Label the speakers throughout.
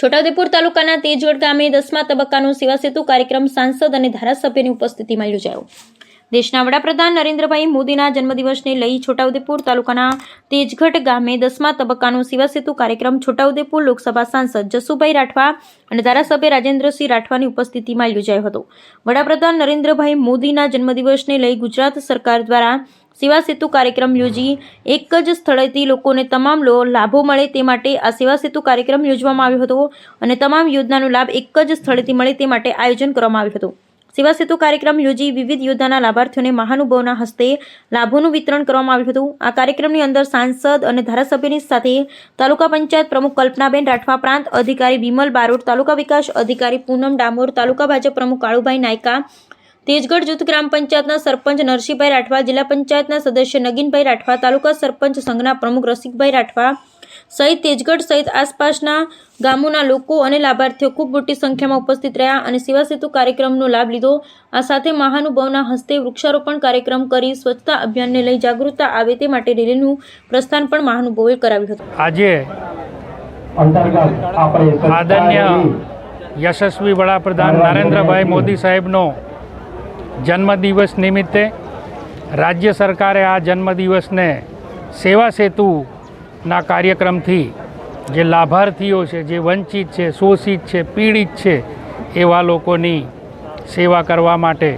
Speaker 1: છોટાઉદેપુર તાલુકાના તેજવડ ગામે દસમા તબક્કાનો સેવા સેતુ કાર્યક્રમ સાંસદ અને ધારાસભ્યની ઉપસ્થિતિમાં યોજાયો. દેશના વડાપ્રધાન નરેન્દ્રભાઈ મોદીના જન્મદિવસને લઈ છોટાઉદેપુર તાલુકાના તેજગઢ ગામે દસમા તબક્કાનો સેવા સેતુ કાર્યક્રમ છોટાઉદેપુર લોકસભા સાંસદ જસુભાઈ રાઠવા અને ધારાસભ્ય રાજેન્દ્રસિંહ રાઠવાની ઉપસ્થિતિમાં યોજાયો હતો. વડાપ્રધાન નરેન્દ્રભાઈ મોદીના જન્મદિવસને લઈ ગુજરાત સરકાર દ્વારા સેવા સેતુ કાર્યક્રમ યોજી. એક જ સ્થળેથી લોકોને તમામ લાભો મળે તે માટે આ સેવા સેતુ કાર્યક્રમ યોજવામાં આવ્યો હતો અને તમામ યોજનાનો લાભ એક જ સ્થળેથી મળે તે માટે આયોજન કરવામાં આવ્યું હતું. સેવા સેતુ કાર્યક્રમ યોજી વિવિધ યોજનાના લાભાર્થીઓને મહાનુભાવના હસ્તે લાભોનું વિતરણ કરવામાં આવ્યું હતું. આ કાર્યક્રમની અંદર સાંસદ અને ધારાસભ્યની સાથે તાલુકા પંચાયત પ્રમુખ કલ્પનાબેન રાઠવા, પ્રાંત અધિકારી વિમલ બારોટ, તાલુકા વિકાસ અધિકારી પૂનમ ડામોર, તાલુકા ભાજપ પ્રમુખ કાળુભાઈ નાયકા તેજગઢ જૂથ ગ્રામ પંચાયતના સરપંચ નરસિંહભાઈ રાઠવા જિલ્લા પંચાયતના સદસ્ય નગીનભાઈ રાઠવા તાલુકા સરપંચ સંઘના પ્રમુખ રસિકભાઈ રાઠવા સહિત તેજગઢ સહિત આસપાસના ગામોના લોકો અને લાભાર્થીઓ ખૂબ મોટી સંખ્યામાં ઉપસ્થિત રહ્યા અને સેવા સેતુ કાર્યક્રમનો લાભ લીધો. આ સાથે મહાનુભાવના હસ્તે વૃક્ષારોપણ કાર્યક્રમ કરી સ્વચ્છતા અભિયાનને લઈ જાગૃતતા આવે તે માટે રેલીનું પ્રસ્થાન પણ મહાનુભાવોએ કરાવ્યું હતું.
Speaker 2: આજે આદરણીય યશસ્વી વડાપ્રધાન નરેન્દ્રભાઈ મોદી સાહેબનો જન્મદિવસ નિમિત્તે રાજ્ય સરકારે આ જન્મદિવસને સેવા સેતુના કાર્યક્રમથી જે લાભાર્થીઓ છે, જે વંચિત છે, શોષિત છે, પીડિત છે, એવા લોકોની સેવા કરવા માટે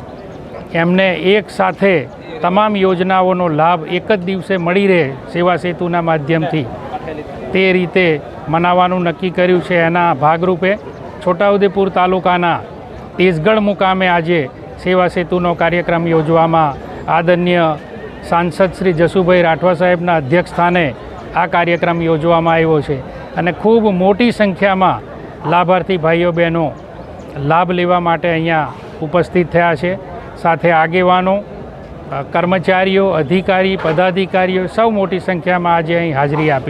Speaker 2: એમને એક સાથે તમામ યોજનાઓનો લાભ એક જ દિવસે મળી રહે સેવા સેતુના માધ્યમથી. તે રીતે મનાવવાનું નક્કી કર્યું છે. એના ભાગરૂપે છોટાઉદેપુર તાલુકાના તેજગઢ મુકામે આજે સેવા સેતુનો કાર્યક્રમ યોજવામાં આદરણીય સાંસદ શ્રી જસુભાઈ રાઠવા સાહેબના અધ્યક્ષસ્થાને આ કાર્યક્રમ યોજવામાં આવ્યો છે અને ખૂબ મોટી સંખ્યામાં લાભાર્થી ભાઈઓ બહેનો લાભ લેવા માટે અહીંયા ઉપસ્થિત થયા છે. સાથે આગેવાનો કર્મચારીઓ, અધિકારી, પદાધિકારીઓ સૌ મોટી સંખ્યામાં આજે અહીં હાજરી આપી